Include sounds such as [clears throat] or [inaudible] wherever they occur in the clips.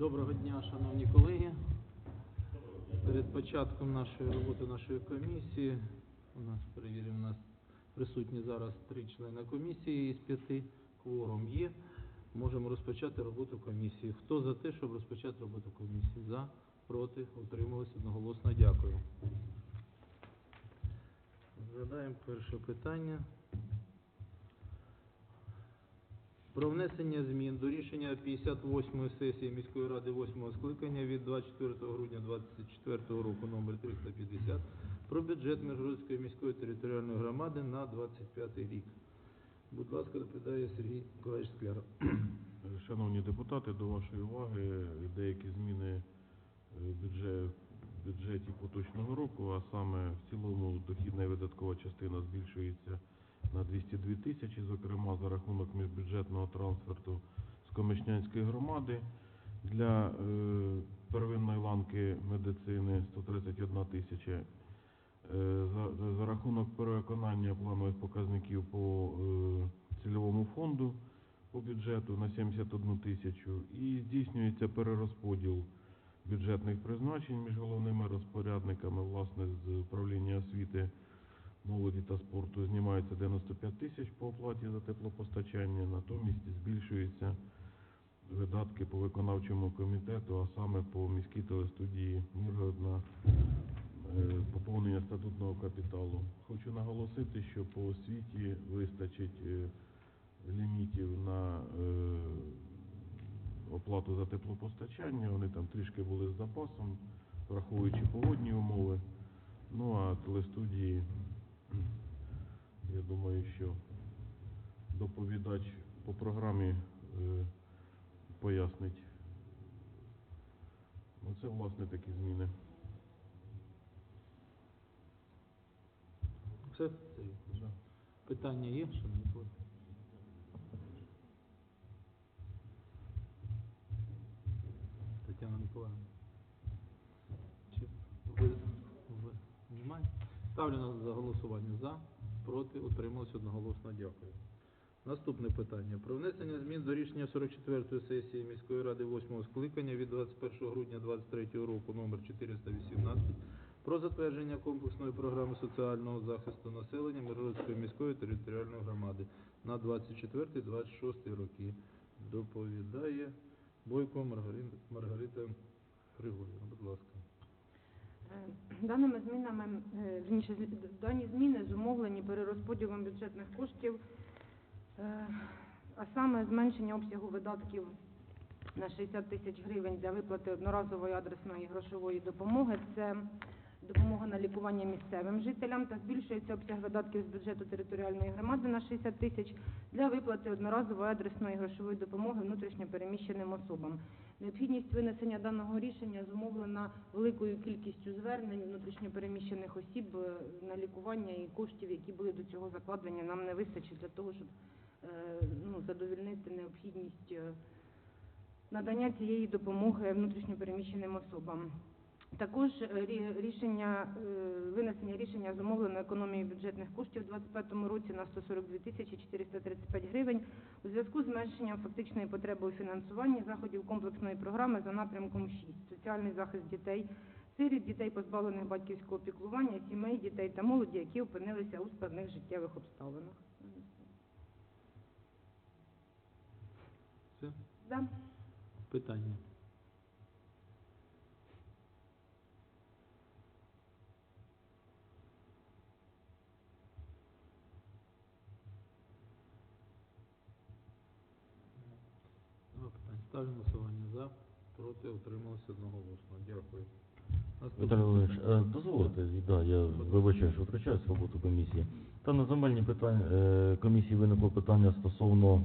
Доброго дня, шановні колеги. Перед початком нашої роботи нашої комісії, у нас перевіримо, нас присутні зараз три члени комісії із п'яти. Кворум є. Можемо розпочати роботу комісії. Хто за те, щоб розпочати роботу комісії? За, проти, утримались одноголосно. Дякую. Задаємо перше питання. Про внесення змін до рішення 58-ї сесії міської ради 8-го скликання від 24 грудня 2024 року номер 350 про бюджет Миргородської міської територіальної громади на 25 рік. Будь ласка, доповідає Сергій Миколаївич Скляр. [clears throat] Шановні депутати, до вашої уваги деякі зміни бюджет, бюджеті поточного року, а саме в цілому дохідна і видаткова частина збільшується на 202 тисячі, зокрема за рахунок міжбюджетного трансферту з Комишнянської громади. Для е, первинної ланки медицини 131 тисяча. Е, За, за, за рахунок перевиконання планових показників по е, цільовому фонду по бюджету на 71 тисячу і здійснюється перерозподіл бюджетних призначень між головними розпорядниками, власне, з управління освіти, молоді та спорту знімається 95 тисяч по оплаті за теплопостачання, натомість збільшуються видатки по виконавчому комітету, а саме по міській телестудії Миргород на е, поповнення статутного капіталу. Хочу наголосити, що по освіті вистачить е, лімітів на е, оплату за теплопостачання. Вони там трішки були з запасом, враховуючи погодні умови. Ну а телестудії, я думаю, що доповідач по програмі е, пояснить. Ну, це, власне, такі зміни. Все? Сергій? Питання є, шановні колеги? Тетяна Миколаївна. Чи ви, ви немає? Ставлю на за голосування за, проти, утрималось одноголосно. Дякую. Наступне питання. Про внесення змін до рішення 44-ї сесії міської ради 8-го скликання від 21 грудня 2023 року номер 418 про затвердження комплексної програми соціального захисту населення Миргородської міської територіальної громади на 24-26 роки. Доповідає Бойко Маргарита, Григорівна. Будь ласка. Е, Даними змінами, е, вірніше, дані зміни зумовлені перерозподілом бюджетних коштів, е, а саме зменшення обсягу видатків на 60 тисяч гривень для виплати одноразової адресної грошової допомоги. Це допомога на лікування місцевим жителям та збільшується обсяг видатків з бюджету територіальної громади на 60 тисяч для виплати одноразової адресної грошової допомоги внутрішньо переміщеним особам. Необхідність винесення даного рішення зумовлена великою кількістю звернень внутрішньопереміщених осіб е, на лікування і коштів, які були до цього закладені, нам не вистачить для того, щоб е, ну, задовільнити необхідність е, надання цієї допомоги внутрішньопереміщеним особам. Також е, рі- рішення е, винесення рішення зумовлено економією бюджетних коштів у 2025 році на 142 тисячі 435 гривень у зв'язку з зменшенням фактичної потреби у фінансуванні заходів комплексної програми за напрямком 6 соціальний захист дітей, сиріт, дітей позбавлених батьківського піклування, сімей, дітей та молоді, які опинилися у складних життєвих обставинах. Все? Да. Питання. Нема питань. Ставлю голосування за, проти, утрималося одноголосно. Дякую. Віталій Володимирович, е, дозволите, да, я вибачаю, що втрачаюсь в роботу комісії. Та на земельній питання е, комісії виникло питання стосовно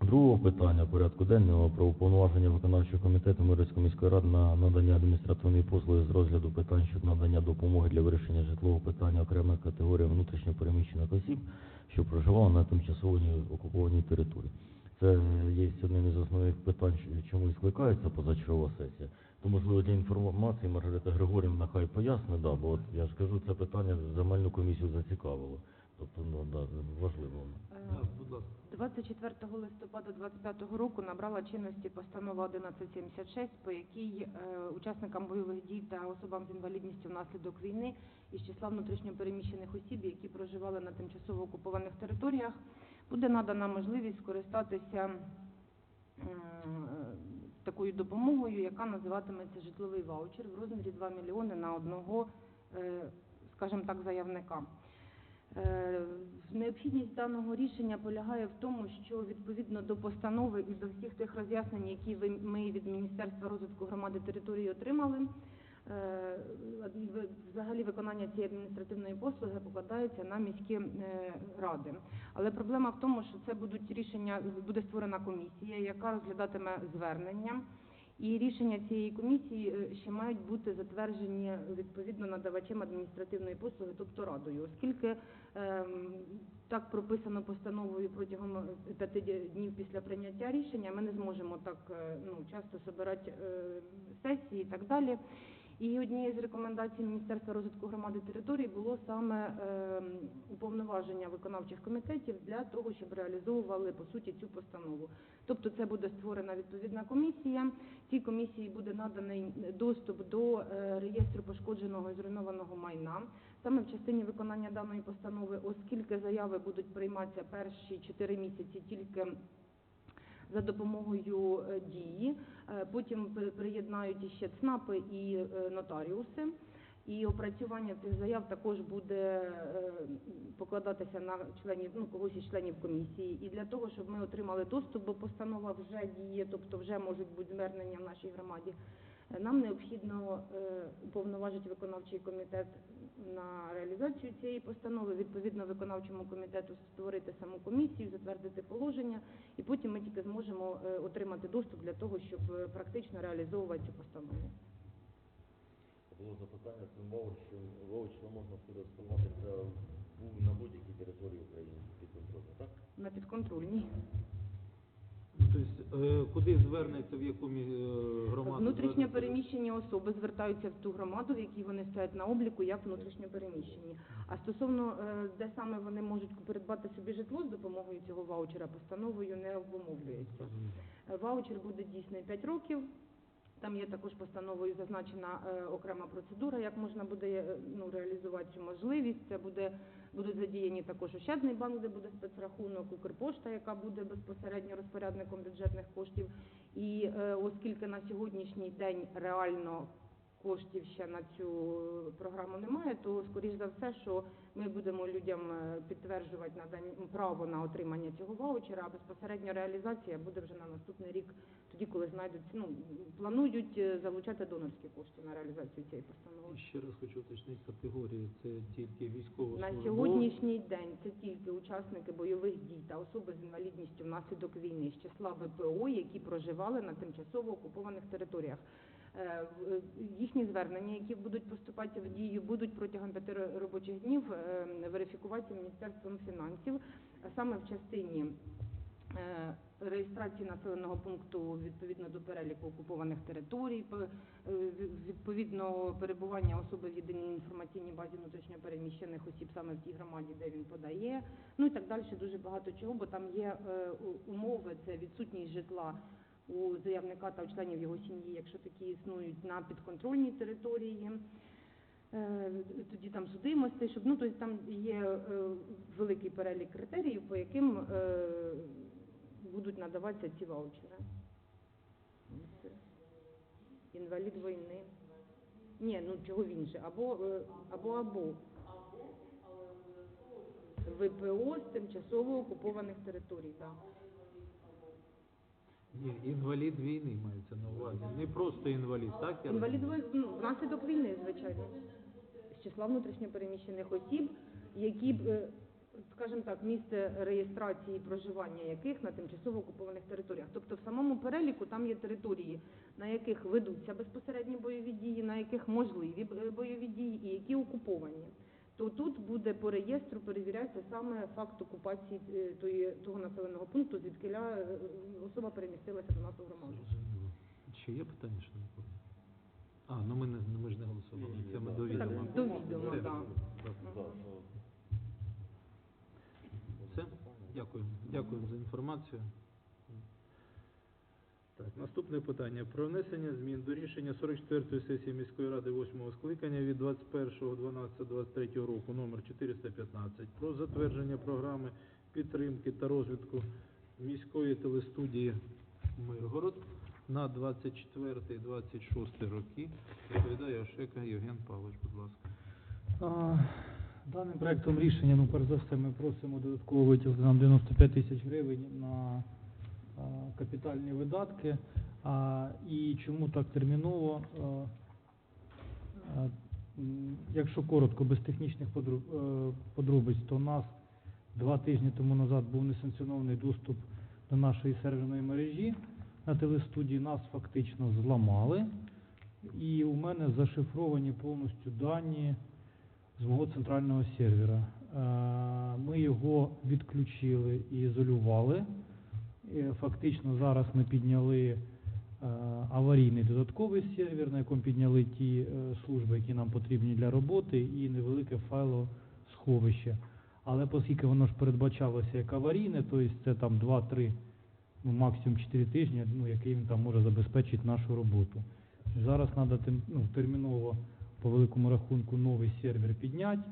другого питання порядку денного про уповноваження виконавчого комітету Мирицької міської ради на надання адміністративної послуги з розгляду питань щодо надання допомоги для вирішення житлового питання окремих категорій внутрішньо переміщених осіб, що проживали на тимчасово окупованій території. Це є одним із основних питань, чому і скликається позачергова сесія. То, можливо, для інформації Маргарита Григорівна хай пояснить, да, бо от я ж кажу, це питання земельну комісію зацікавило. Тобто, ну, да, важливо. воно. Е, Так, будь ласка. 24 листопада 2025 року набрала чинності постанова 1176, по якій е, учасникам бойових дій та особам з інвалідністю внаслідок війни із числа внутрішньопереміщених осіб, які проживали на тимчасово окупованих територіях, буде надана можливість скористатися е, такою допомогою, яка називатиметься житловий ваучер в розмірі 2 мільйони на одного, е, скажімо так, заявника. Е, Необхідність даного рішення полягає в тому, що відповідно до постанови і до всіх тих роз'яснень, які ми від Міністерства розвитку громади території отримали, взагалі виконання цієї адміністративної послуги покладається на міські е, ради. Але проблема в тому, що це будуть рішення, буде створена комісія, яка розглядатиме звернення. І рішення цієї комісії е, ще мають бути затверджені відповідно надавачем адміністративної послуги, тобто радою, оскільки ем, так прописано постановою протягом е, п'яти днів після прийняття рішення, ми не зможемо так е, ну, часто збирати сесії і так далі. І однією з рекомендацій Міністерства розвитку громади територій було саме ем, уповноваження виконавчих комітетів для того, щоб реалізовували по суті цю постанову. Тобто це буде створена відповідна комісія. Цій комісії буде наданий доступ до е, реєстру пошкодженого і зруйнованого майна. Саме в частині виконання даної постанови, оскільки заяви будуть прийматися перші 4 місяці тільки за допомогою е, дії, е, потім при- приєднають іще ЦНАПи і е, нотаріуси. І опрацювання цих заяв також буде покладатися на членів, ну когось із членів комісії. І для того, щоб ми отримали доступ, бо постанова вже діє, тобто вже можуть бути звернення в нашій громаді. Нам необхідно е, уповноважити виконавчий комітет на реалізацію цієї постанови, відповідно виконавчому комітету створити саму комісію, затвердити положення, і потім ми тільки зможемо е, отримати доступ для того, щоб е, практично реалізовувати цю постанову. Було запитання цим ваучером. Ваучером можна скористуватися в- на будь-якій території України під контролем, так? На підконтрольній. Тобто, е, куди звернеться, в яку е, громаду? Внутрішньо переміщені особи звертаються в ту громаду, в якій вони стоять на обліку, як внутрішньо переміщені. А стосовно е, де саме вони можуть придбати собі житло з допомогою цього ваучера, постановою не обумовлюється. Ваучер буде дійсний 5 років. Там є також постановою зазначена е, окрема процедура, як можна буде е, ну, реалізувати цю можливість. Це буде будуть задіяні також Ощадний банк, де буде спецрахунок, Укрпошта, яка буде безпосередньо розпорядником бюджетних коштів. І е, оскільки на сьогоднішній день реально коштів ще на цю е, програму немає, то скоріш за все, що ми будемо людям е, підтверджувати надання право на отримання цього ваучера, а безпосередньо реалізація буде вже на наступний рік, тоді, коли знайдуть, ну планують е, залучати донорські кошти на реалізацію цієї постанови. Ще раз хочу уточнити категорії. Це тільки військово На сьогоднішній день це тільки учасники бойових дій та особи з інвалідністю внаслідок війни з числа ВПО, які проживали на тимчасово окупованих територіях. Е, е, Їхні звернення, які будуть поступати в дію, будуть протягом п'яти робочих днів е, верифікуватися Міністерством фінансів, а саме в частині реєстрації населеного пункту відповідно до переліку окупованих територій, відповідно перебування особи в єдиній інформаційній базі внутрішньопереміщених осіб саме в тій громаді, де він подає, ну і так далі, дуже багато чого, бо там є умови, це відсутність житла у заявника та у членів його сім'ї, якщо такі існують на підконтрольній території. Е, Тоді там судимості, щоб ну тобто там є е, великий перелік критеріїв, по яким е, будуть надаватися ці ваучери. Інвалід війни. Ні, ну чого він же? Або або або. ВПО з тимчасово окупованих територій, так. Ні, інвалід війни мається на увазі. Не просто інвалід, так? я Інвалід розумію? ви- ну, внаслідок війни, звичайно. З числа внутрішньопереміщених осіб, які б, е, скажімо так, місце реєстрації проживання яких на тимчасово окупованих територіях. Тобто в самому переліку там є території, на яких ведуться безпосередні бойові дії, на яких можливі е, бойові дії і які окуповані. То тут буде по реєстру перевірятися саме факт окупації е, тої, того населеного пункту, звідкиля е, особа перемістилася до нас у громаду. Чи є питання, що не? А, ну ми не ми ж не голосували. Це ми да. до Так, відома. до відома, Все. так. Так. Так, Все? Дякую. Дякую за інформацію. Так, наступне питання. Про внесення змін до рішення 44-ї сесії міської ради 8-го скликання від 21.12.23 року номер 415 про затвердження програми підтримки та розвитку міської телестудії Миргород на 24-26 роки. Відповідає Ошека Євген Павлович, будь ласка. А, Даним проектом рішення, ну, перш за все, ми просимо додатково виділити нам 95 тисяч гривень на капітальні видатки. І чому так терміново? А, м, якщо коротко, без технічних е, подробиць, то у нас два тижні тому назад був несанкціонований доступ до нашої серверної мережі на телестудії. Нас фактично зламали. І у мене зашифровані повністю дані з мого центрального сервера. Е, Ми його відключили і ізолювали. Фактично зараз ми підняли е, аварійний додатковий сервер, на якому підняли ті е, служби, які нам потрібні для роботи, і невелике файлосховище. Але оскільки воно ж передбачалося як аварійне, тобто це там 2-3, ну максимум 4 тижні, ну, який він там може забезпечити нашу роботу. Зараз треба ну, терміново по великому рахунку новий сервер підняти,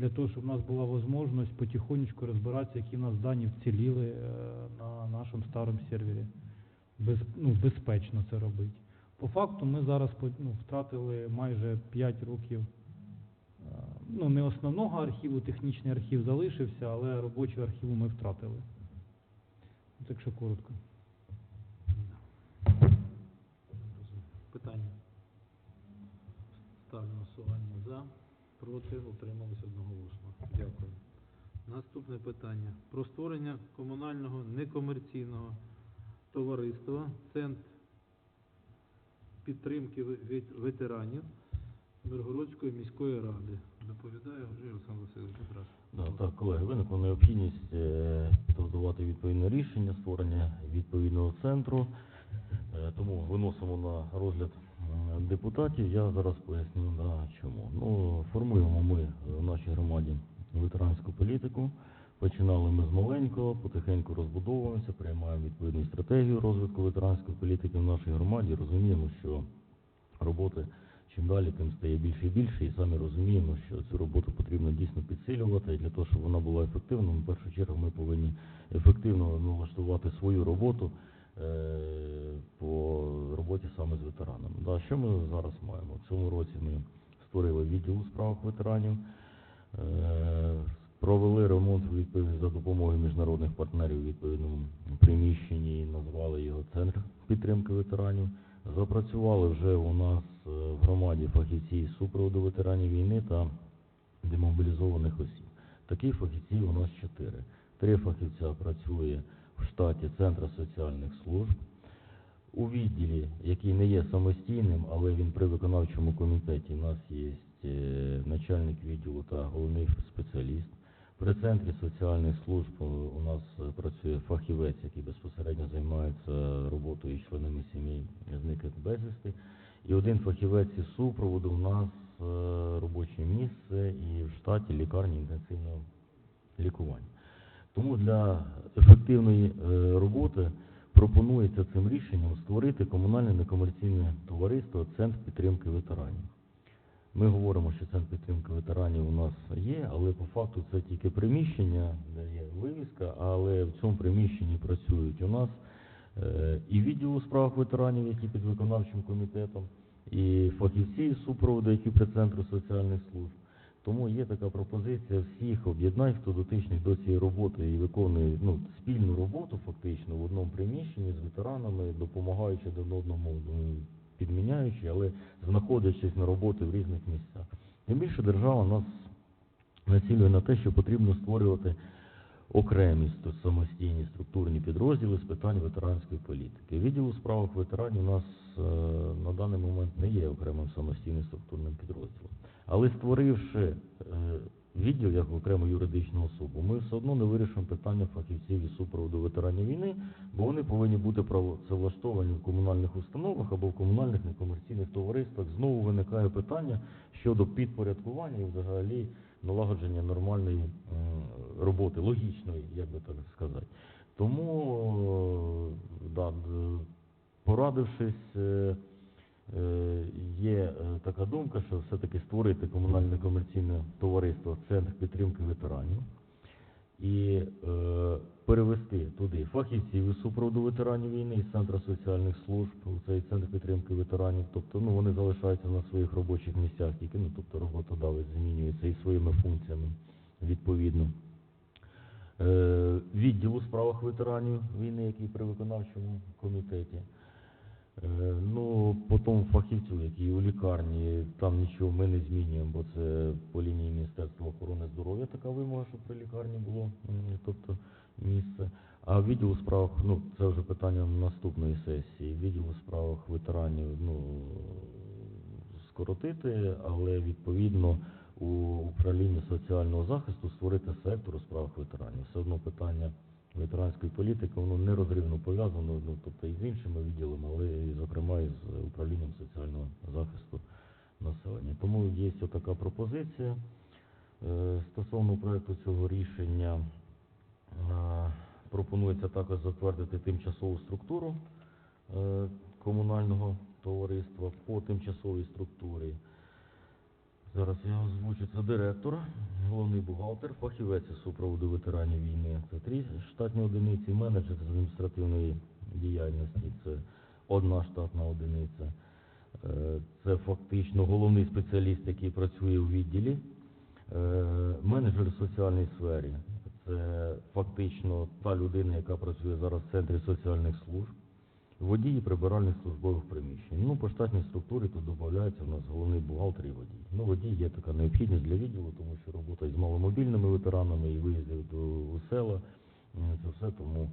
для того, щоб у нас була можливість потихонечку розбиратися, які в нас дані вціліли е, на нашому старому сервері. Без, ну, безпечно це робити. По факту ми зараз ну, втратили майже 5 років. е, Ну, не основного архіву, технічний архів залишився, але робочого архіву ми втратили. Так що коротко. Питання. Ставлю голосування за, проти, утримались одноголосно. Дякую. Наступне питання. Про створення комунального некомерційного товариства Центр підтримки ветеранів Миргородської міської ради. Доповідає Григорій Олександр Васильович. Да, так, колеги, виникла необхідність е, підготувати відповідне рішення, створення відповідного центру. Е, тому виносимо на розгляд депутатів. Я зараз поясню да, чому. Ну, формуємо ми в нашій громаді ветеранську політику. Починали ми з маленького, потихеньку розбудовуємося, приймаємо відповідну стратегію розвитку ветеранської політики в нашій громаді. Розуміємо, що роботи чим далі, тим стає більше і більше, і самі розуміємо, що цю роботу потрібно дійсно підсилювати. І для того, щоб вона була ефективною, в першу чергу ми повинні ефективно налаштувати свою роботу е, роботі саме з ветеранами. Да, що ми зараз маємо? В цьому році ми створили відділ у справах ветеранів, е, провели ремонт за допомогою міжнародних партнерів у відповідному приміщенні і назвали його Центр підтримки ветеранів. Запрацювали вже у нас е, в громаді фахівці із супроводу ветеранів війни та демобілізованих осіб. Таких фахівців у нас чотири. Три фахівця працює в штаті Центру соціальних служб. У відділі, який не є самостійним, але він при виконавчому комітеті, у нас є е, начальник відділу та головний спеціаліст. При центрі соціальних служб е, у нас е, працює фахівець, який безпосередньо займається роботою із членами сімей зниклих безвісти. І один фахівець із супроводу у нас робоче місце і в штаті лікарні інтенсивного лікування. Тому для ефективної роботи пропонується цим рішенням створити комунальне некомерційне товариство Центр підтримки ветеранів. Ми говоримо, що центр підтримки ветеранів у нас є, але по факту це тільки приміщення, де є вивіска, але в цьому приміщенні працюють у нас е, і відділ у справах ветеранів, які під виконавчим комітетом, і фахівці супроводу, які при центру соціальних служб. Тому є така пропозиція всіх об'єднань, хто дотичний до цієї роботи і виконує ну, спільну роботу фактично в одному приміщенні з ветеранами, допомагаючи один одному, ну, підміняючи, але знаходячись на роботі в різних місцях. Тим більше держава нас націлює на те, що потрібно створювати окремі самостійні структурні підрозділи з питань ветеранської політики. Відділ у справах ветеранів у нас е, на даний момент не є окремим самостійним структурним підрозділом. Але створивши е, відділ як окрему юридичну особу, ми все одно не вирішимо питання фахівців із супроводу ветеранів війни, бо вони повинні бути працевлаштовані в комунальних установах або в комунальних некомерційних товариствах. Знову виникає питання щодо підпорядкування і взагалі налагодження нормальної роботи, логічної, як би так сказати. Тому, е, да, порадившись, е, е, є е, така думка, що все-таки створити комунальне комерційне товариство Центр підтримки ветеранів і е, перевести туди фахівців із супроводу ветеранів війни із Центру соціальних служб у цей центр підтримки ветеранів. Тобто ну, вони залишаються на своїх робочих місцях, тільки ну, тобто роботодавець змінюється і своїми функціями відповідно. Е, відділ у справах ветеранів війни, який при виконавчому комітеті. Е, Ну, потім фахівцю, які у лікарні, там нічого ми не змінюємо, бо це по лінії Міністерства охорони здоров'я така вимога, щоб при лікарні було тобто, місце. А відділ у справах, ну це вже питання наступної сесії. Відділ у справах ветеранів, ну скоротити, але відповідно у управлінні соціального захисту створити сектор у справах ветеранів. Все одно питання ветеранської політики, воно нерозривно пов'язано, ну, тобто і з іншими відділами, але і, зокрема і з управлінням соціального захисту населення. Тому є така пропозиція. Е, Стосовно проекту цього рішення е, пропонується також затвердити тимчасову структуру е, комунального товариства по тимчасовій структурі. Зараз я озвучу це директор, головний бухгалтер, фахівець супроводу ветеранів війни. Це три штатні одиниці, менеджер з адміністративної діяльності, це одна штатна одиниця. Е, Це фактично головний спеціаліст, який працює у відділі. Е, Менеджер в соціальній сфері. Це фактично та людина, яка працює зараз в центрі соціальних служб. Водії прибиральних службових приміщень. Ну, по штатній структурі тут додається в нас головний бухгалтер і водій. Ну, водій є така необхідність для відділу, тому що робота із маломобільними ветеранами і виїзди до у села. Це все тому,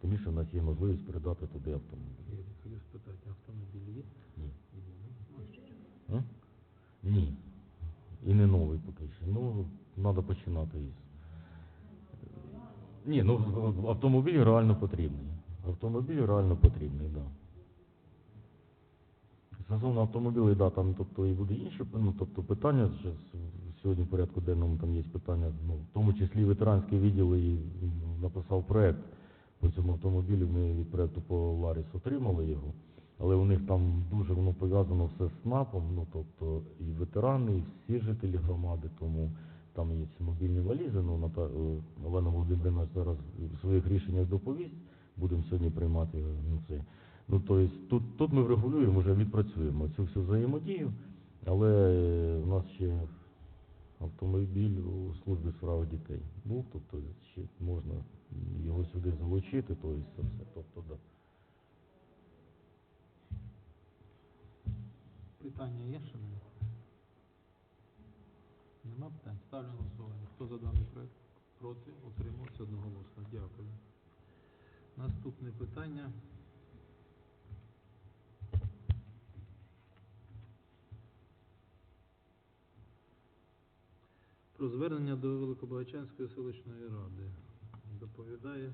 тим більше в нас є можливість передати туди автомобіль. Я хотів спитати, автомобіль є? Ні. М? Ні. І не новий поки що. Ну, треба починати із. Ні, ну автомобіль реально потрібний. Автомобіль реально потрібний, так. Да. Стосовно автомобілів, да, там тобто і буде інше, ну, тобто питання с- сьогодні в порядку денному там є питання, ну, в тому числі ветеранський відділ і м, написав проект по цьому автомобілю. Ми від проекту по Ларіс отримали його, але у них там дуже воно пов'язано все з СНАПом, ну тобто і ветерани, і всі жителі громади, тому там є мобільні валізи, ну е, Олена Володимирівна зараз в своїх рішеннях доповість, будемо сьогодні приймати ну, це. Ну, тобто тут, тут ми врегулюємо, вже відпрацюємо цю всю взаємодію, але у нас ще автомобіль у службі справ дітей був, тобто ще можна його сюди залучити, це все. Тобто, да. Питання є, шановні? Нема питань? Ставлю голосування. Хто за даний проект? Проти? Утримався одноголосно. Дякую. Наступне питання. Про звернення до Великобагачанської селищної ради. Доповідає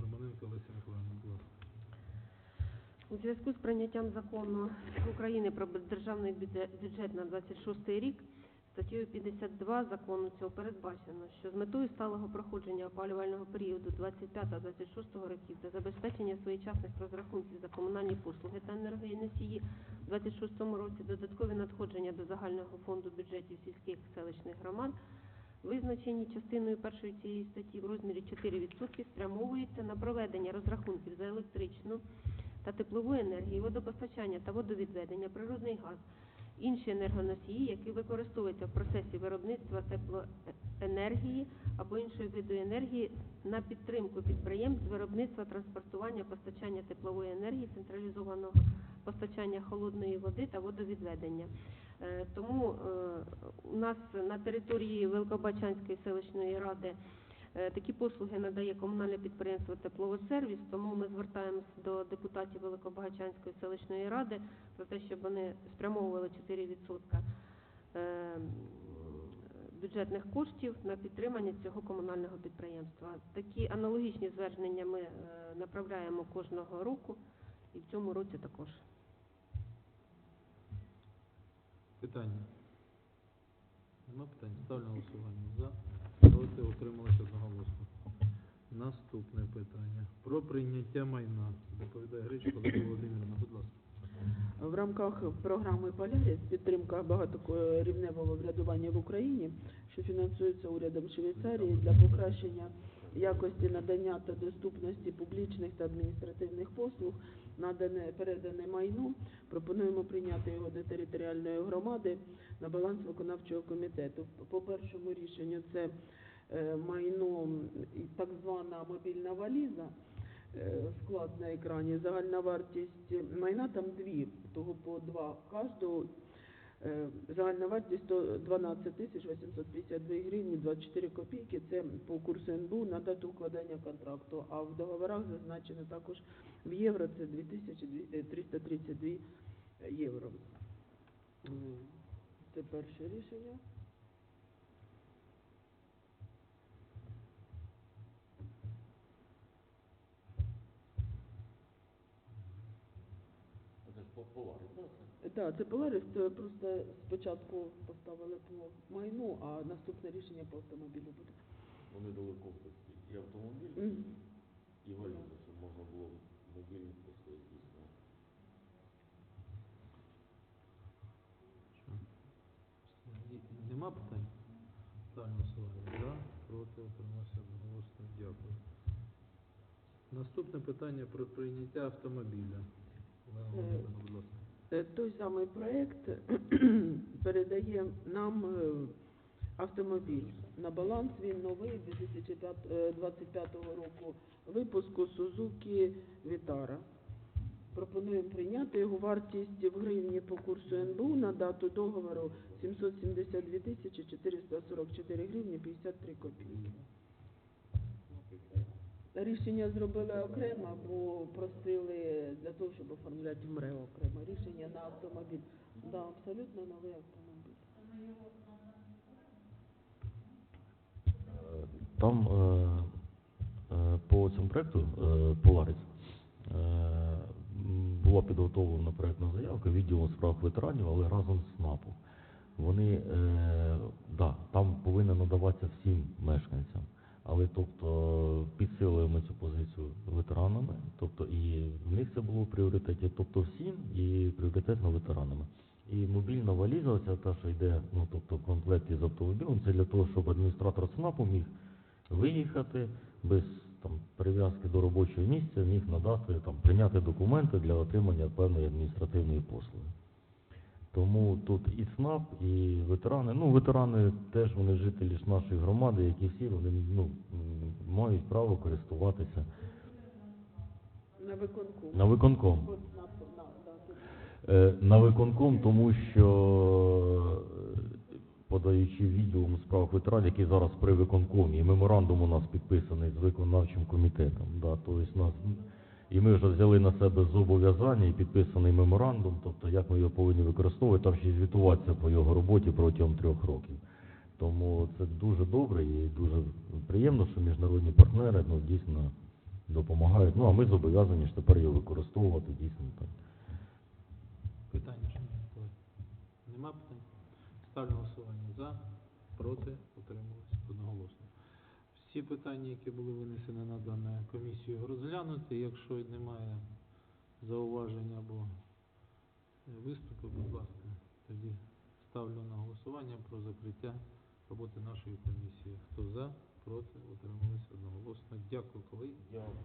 Романенко Олеся Миколаївна. У зв'язку з прийняттям закону України про державний бюджет на 26 рік статтею 52 закону цього передбачено, що з метою сталого проходження опалювального періоду 25-26 років та забезпечення своєчасних розрахунків за комунальні послуги та енергоносії у 26 році додаткові надходження до загального фонду бюджетів сільських селищних громад визначені частиною першої цієї статті в розмірі 4% спрямовуються на проведення розрахунків за електричну та теплову енергію, водопостачання та водовідведення, природний газ, інші енергоносії, які використовуються в процесі виробництва теплоенергії або іншої виду енергії на підтримку підприємств виробництва, транспортування, постачання теплової енергії, централізованого постачання холодної води та водовідведення. Е, Тому е, у нас на території Великобачанської селищної ради Такі послуги надає комунальне підприємство Тепловодсервіс, тому ми звертаємося до депутатів Великобагачанської селищної ради про те, щоб вони спрямовували 4% е, бюджетних коштів на підтримання цього комунального підприємства. Такі аналогічні звернення ми е, направляємо кожного року і в цьому році також. Питання? Нема. Ставлю голосування. За, проти, утрималися одноголосно. Наступне питання. Про прийняття майна. Доповідає Гречко Володимирівна. Будь ласка. В рамках програми Поляріс підтримка багаторівневого врядування в Україні, що фінансується урядом Швейцарії для покращення якості надання та доступності публічних та адміністративних послуг, надане передане майно. Пропонуємо прийняти його до територіальної громади на баланс виконавчого комітету. По першому рішенню це майно, так звана мобільна валіза е, склад на екрані. Загальна вартість майна там дві, того по два кожного. Е, Загальна вартість 112 тисяч 852 гривні 24 копійки. Це по курсу НБУ на дату укладання контракту. А в договорах зазначено також в євро це 2332 євро. Це перше рішення. Так? Так, це Polaris, це просто спочатку поставили по майну, а наступне рішення по автомобілю буде. Вони дали комплекс і автомобіль, Мгм. і валізу, щоб можна було мобільні послуги здійснювати. Що? Ні- Нема питань? Ставлю на голосування. За, проти, утрималися одноголосно. Дякую. Наступне питання про прийняття автомобіля. Той самий проект [clears throat] передає нам е, автомобіль на баланс. Він новий 2025 року випуску Suzuki Vitara. Пропонуємо прийняти його вартість в гривні по курсу НБУ на дату договору 772 тисячі 444 гривні 53 копійки. Рішення зробили окремо, бо просили для того, щоб оформляти МРЕО окремо. Рішення на автомобіль. Да, абсолютно новий автомобіль. Там е, е, по цьому проекту е, е, була підготовлена проектна заявка відділом справ ветеранів, але разом з СНАПом. Вони, да, там повинна надаватися всім мешканцям. Але тобто підсилуємо цю позицію ветеранами, тобто і в них це було в пріоритеті, тобто всім і пріоритетно ветеранами. І мобільна валіза, оця та, що йде, ну тобто в комплекті з автомобілем, це для того, щоб адміністратор СНАПу міг виїхати без там прив'язки до робочого місця, міг надати там прийняти документи для отримання певної адміністративної послуги. Тому тут і СНАП, і ветерани. Ну, ветерани теж вони жителі ж нашої громади, як і всі, вони ну, мають право користуватися На виконку. на виконком. На, тут. Е, На виконком, тому що е, подаючи відділом у справах ветеранів, який зараз при виконкомі, меморандум у нас підписаний з виконавчим комітетом. Да, тобто нас, і ми вже взяли на себе зобов'язання і підписаний меморандум, тобто як ми його повинні використовувати, там ще й звітуватися по його роботі протягом трьох років. Тому це дуже добре і дуже приємно, що міжнародні партнери ну, дійсно допомагають. Ну а ми зобов'язані ж тепер його використовувати дійсно так. Питання, шановні колеги? Нема питань? Ставлю голосування. За, проти. Всі питання, які були винесені на дану комісію, розглянути. Якщо немає зауважень або виступу, будь ласка, тоді ставлю на голосування про закриття роботи нашої комісії. Хто за, проти, утрималися одноголосно. Дякую, колеги.